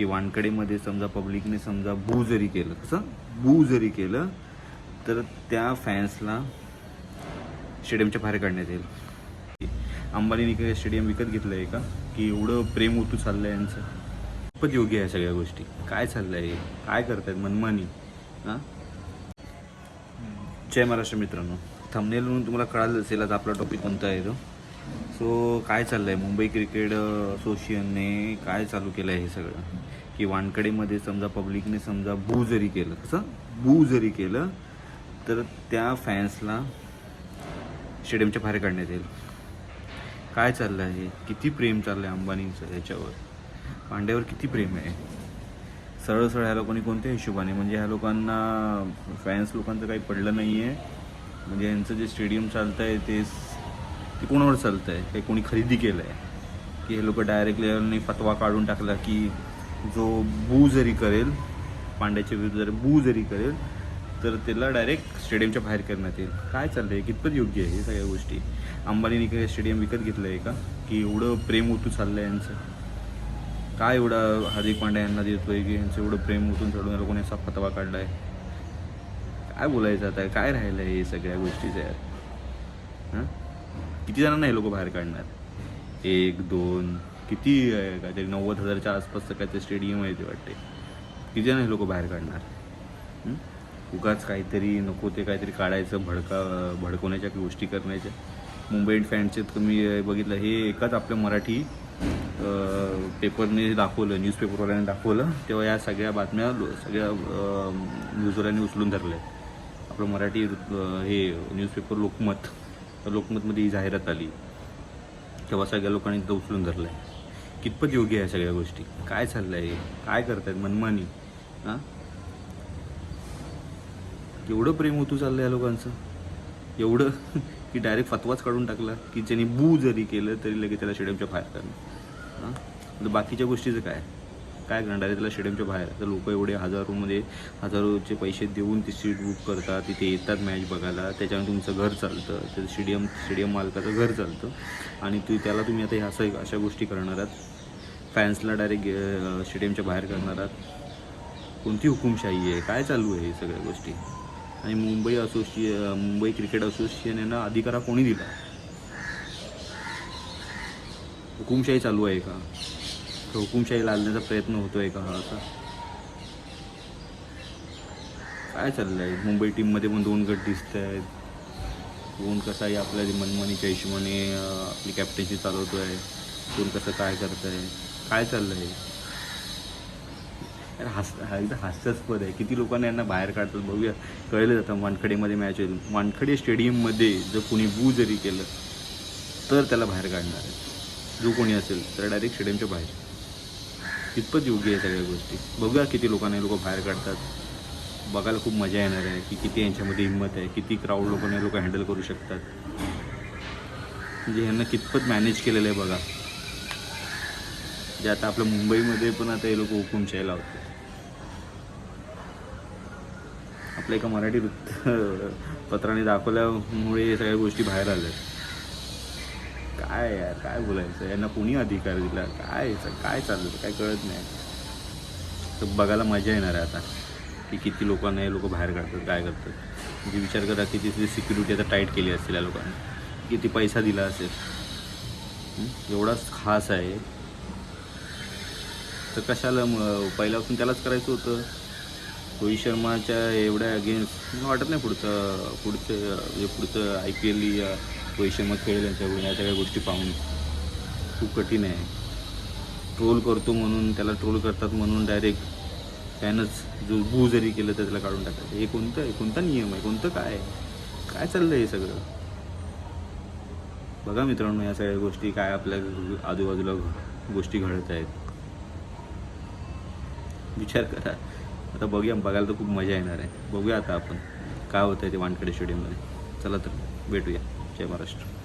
की वानकडेमध्ये समजा पब्लिकने समजा बू जरी केलं कसं? बू जरी केलं तर त्या फॅन्सला स्टेडियमच्या बाहेर काढण्यात येईल. अंबानीने काही स्टेडियम विकत घेतलं आहे का? की एवढं प्रेम ओतू चाललं आहे यांचं? खूपच योग्य आहे सगळ्या गोष्टी. काय चाललं आहे काय करतायत मनमानी? हां? जय महाराष्ट्र मित्रांनो. थंबनेलवरून तुम्हाला कळालं असेल आता आपला टॉपिक कोणता आहे तो. सो काय चाललं आहे मुंबई क्रिकेट असोसिएशनने काय चालू केलं आहे हे सगळं? की वानकडेमध्ये समजा पब्लिकने समजा बू जरी केलं कसं? बू जरी केलं तर त्या फॅन्सला स्टेडियमच्या बाहेर काढण्यात येईल. काय चाललं आहे किती प्रेम चाललं आहे अंबानींचं ह्याच्यावर? पांड्यावर किती प्रेम आहे? सरळ सरळ ह्या लोकांनी कोणत्या हिशोबाने? म्हणजे ह्या लोकांना फॅन्स लोकांचं काही पडलं नाही आहे म्हणजे यांचं जे स्टेडियम चालतं आहे ते ते कोणावर चालतं आहे काही कोणी खरेदी केलं आहे की हे लोक डायरेक्ट लेवलने फतवा काढून टाकला की जो बू जरी करेल पांड्याच्या विरुद्ध जर बू जरी करेल तर त्याला डायरेक्ट स्टेडियमच्या बाहेर करण्यात येईल. काय चाललं आहे कितपत योग्य आहे हे सगळ्या गोष्टी? अंबानीने काय स्टेडियम विकत घेतलं आहे का? की एवढं प्रेम ओतू चाललं आहे यांचं? काय एवढा हार्दिक पांड्या यांना देतो आहे की यांचं एवढं प्रेम उतून चढून या लोकांनी असा फतवा आहे काय बोलायचं आता? काय राहिलं आहे हे सगळ्या गोष्टीचं यार? हां? किती जणांना हे लोक बाहेर काढणार? एक दोन किती आहे काहीतरी नव्वद हजारच्या आसपासचं काय स्टेडियम आहे ते वाटते किती जण हे लोक बाहेर काढणार? उगाच काहीतरी नको ते काहीतरी काढायचं भडका भडकवण्याच्या गोष्टी करण्याच्या. मुंबई फॅन्सचे तुम्ही बघितलं हे एकाच आपल्या मराठी पेपरने दाखवलं न्यूजपेपरवाल्याने दाखवलं तेव्हा या सगळ्या बातम्या लो- सगळ्या न्यूजवाल्यांनी उचलून धरल्या आपलं मराठी हे न्यूजपेपर लोकमत. तर लोकमतमध्ये ही जाहिरात आली. तेव्हा सगळ्या लोकांनी तिथं उचलून धरलं आहे कितपत योग्य आहे सगळ्या गोष्टी? काय चाललं आहे काय करतायत मनमानी? हां? एवढं प्रेम होतू चाललं या लोकांचं? एवढं की डायरेक्ट फतवाच काढून टाकला की ज्यांनी बू जरी केलं तरी लगेच त्याला स्टेडियमच्या बाहेर करणं हां? बाकीच्या गोष्टीचं काय? काय करणार डायरेक्ट त्याला स्टेडियमच्या बाहेर. तर लोक एवढे हजारोमध्ये हजारोचे पैसे देऊन ती सीट बुक करतात तिथे येतात मॅच बघायला. त्याच्यानं तुमचं घर चालतं. तर स्टेडियम स्टेडियम मालकाचं घर चालतं. आणि तू त्याला तुम्ही आता ह्या असं अशा गोष्टी करणार आहात. फॅन्सला डायरेक्ट स्टेडियमच्या बाहेर करणार आहात. कोणती हुकुमशाही आहे? काय चालू आहे हे सगळ्या गोष्टी? आणि मुंबई असोसिए मुंबई क्रिकेट असोसिएशन यांना अधिकारा कोणी दिला? हुकुमशाही चालू आहे का? हुकुमशाही लादण्याचा प्रयत्न होतोय का हा असा? काय चाललंय? मुंबई टीममध्ये पण दोन गट दिसत आहेत कोण कसा आहे आपल्या मनमानीच्या हिशोबाने आपली कॅप्टनशी चालवतोय. कोण कसं काय करतंय? काय चाललंय? हास हा एकदा हास्यास्पद आहे. किती लोकांना यांना बाहेर काढतात बघूया. कळलं जातं वानखडेमध्ये मॅच होईल. वानखडे स्टेडियममध्ये जर कोणी बू जरी केलं तर त्याला बाहेर काढणार आहे. जो कोणी असेल तर डायरेक्ट स्टेडियमच्या बाहेर. कितपत योग्य आहे सगळ्या गोष्टी? बघूया किती लोकांना हे लोक बाहेर काढतात. बघायला खूप मजा येणार आहे की किती यांच्यामध्ये हिंमत आहे किती क्राऊड लोकांना हे लोक हँडल करू शकतात. म्हणजे ह्यांना कितपत मॅनेज केलेलं आहे बघा. जे आता आपल्या मुंबईमध्ये पण आता हे लोक हुकुमशाही लावतात आपल्या एका मराठी वृत्त पत्राने दाखवल्यामुळे हे सगळ्या गोष्टी बाहेर आल्या. काय यार काय बोलायचं? यांना कोणी अधिकार दिला? काय काय चाललं काय कळत नाही. तर बघायला मजा येणार आहे आता की किती लोकांना हे लोक बाहेर काढतात काय करतात. म्हणजे विचार करा की तिथली सिक्युरिटी आता टाईट केली असेल या लोकांनी. किती पैसा दिला असेल. एवढाच खास आहे. तर कशाला मग? पहिल्यापासून त्यालाच करायचं होतं. रोहित शर्माच्या एवढ्या अगेन्स्ट वाटत नाही पुढचं पुढचं म्हणजे पुढचं आय पी एल पैसे मग खेळेल यांच्याकडून या सगळ्या गोष्टी पाहून. खूप कठीण आहे. ट्रोल करतो म्हणून त्याला ट्रोल करतात म्हणून डायरेक्ट त्यानंच जो बू जरी केलं तर त्याला काढून टाकायचं. हे कोणतं आहे कोणता नियम आहे? कोणतं काय आहे? काय चाललं आहे हे सगळं? बघा मित्रांनो या सगळ्या गोष्टी काय आपल्या आजूबाजूला गोष्टी घडत आहेत. विचार करा. आता बघूया बघायला तर खूप मजा येणार आहे. बघूया आता आपण. काय होतं आहे ते वानखेडे स्टेडियममध्ये चला तर भेटूया. जय महाराष्ट्र